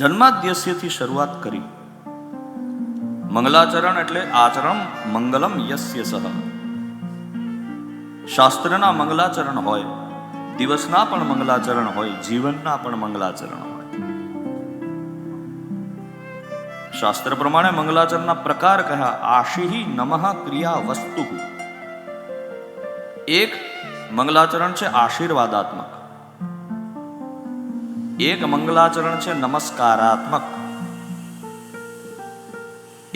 જન્માદ્યસ્યથી શરૂઆત કરી. મંગલાચરણ એટલે આચરણ, મંગલમ યસ્ય સહ. શાસ્ત્રના મંગલાચરણ હોય, દિવસના પણ મંગલાચરણ હોય, જીવનના પણ મંગલાચરણ હોય. શાસ્ત્ર પ્રમાણે મંગલાચરણના પ્રકાર કહ્યા આશીહી નમઃ ક્રિયા વસ્તુ. એક, મંગલાચરણ છે આશીર્વાદાત્મક. એક મંગલાચરણ છે નમસ્કારાત્મક.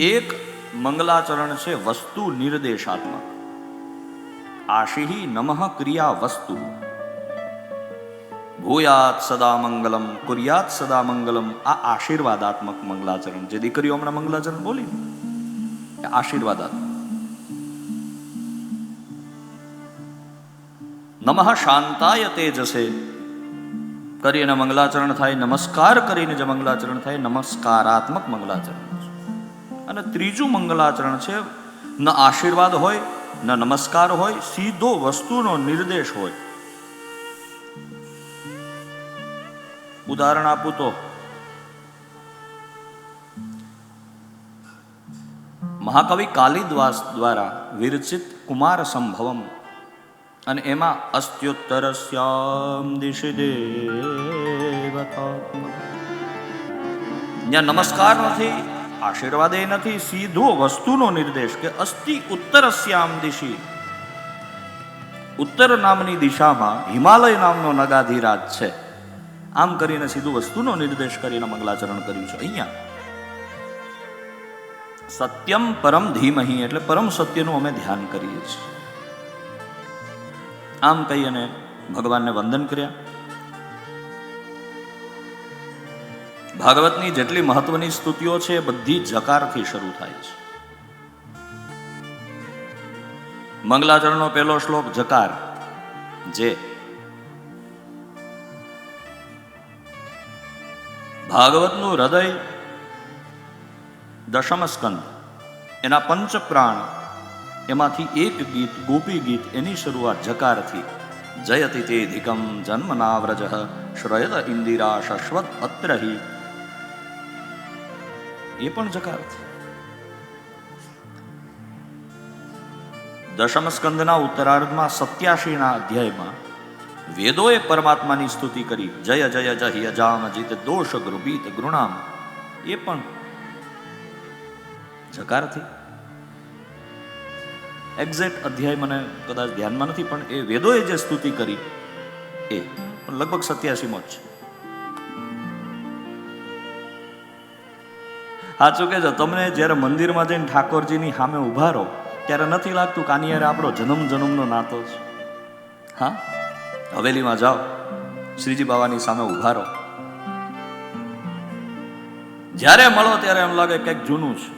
એક મંગલાચરણ છે વસ્તુ નિર્દેશાત્મક. આશી નમઃ ક્રિયા વસ્તુ. ભૂયાત સદા મંગલમ, કુર્યાત સદા મંગલમ, આ આશીર્વાદાત્મક મંગલાચરણ જે દીકરીઓ હમણાં મંગલાચરણ બોલી આશીર્વાદાત્મક. નમઃ શાંતાય તેજસે. કરીને મંગલાચરણ થાય, નમસ્કાર કરીને જે મંગલાચરણ થાય, નમસ્કારાત્મક મંગલાચરણ અને ત્રીજું મંગલાચરણ છે, ન આશીર્વાદ હોય, ન નમસ્કાર હોય, સીધો વસ્તુનો નિર્દેશ હોય. ઉદાહરણ આપું તો, મહાકવિ કાલિદાસ દ્વારા વિરચિત કુમાર સંભવમ અને એમાં અસ્ત્યુત્તરસ્યામ દિશી દેવતા જ્યાં નમસ્કાર નથી, આશીર્વાદ એ નથી, સીધો વસ્તુનો નિર્દેશ કે અસ્તિ ઉત્તર શ્યામ દિશી. ઉત્તર નામની દિશામાં હિમાલય નામનો નગાધિરાજ છે. આમ કરીને સીધું વસ્તુનો નિર્દેશ કરીને મંગલાચરણ કર્યું છે. અહીંયા. સત્યમ પરમ ધીમહી, એટલે પરમ સત્યનું અમે ધ્યાન કરીએ છીએ. આમ કહી અને ભગવાનને વંદન કર્યા. ભાગવતની જેટલી મહત્વની સ્તુતિઓ છે એ બધી જકારથી શરૂ થાય છે. મંગલાચરણનો પહેલો શ્લોક, જકાર, જે ભાગવતનું હૃદય દશમ સ્કંદ એના પંચ પ્રાણ એમાંથી એક ગીત ગોપી ગીત એની શરૂઆત જકારથી જયતિ તે ધિકમ જન્મનાવ્રજ, શ્રયત ઇન્દિરા શશ્વત અત્રહી. એ પણ જકારથી દશમ સ્કંદના ઉત્તરાર્ધમાં સત્યાશીના અધ્યાયમાં વેદોએ પરમાત્માની સ્તુતિ કરી, જય જય જય યજામ જીત દોષ ગૃભીત ગૃણામ. એ પણ જકારથી એક્ઝેક્ટ અધ્યાય મને કદાચ ધ્યાનમાં નથી, પણ એ વેદોએ જે સ્તુતિ કરી એ પણ લગભગ સત્યાસીમો જ છે. સાચું કે તમને જ્યારે મંદિરમાં જઈને ઠાકોરજીની સામે ઊભા રહો, ત્યારે નથી લાગતું કાનિયારે આપણો જન્મ જન્મનો નાતો છે. હા? હવેલીમાં જાઓ, શ્રીજી બાવાની સામે ઊભા રહો. જ્યારે મળો ત્યારે એમ લાગે કંઈક જૂનું છે.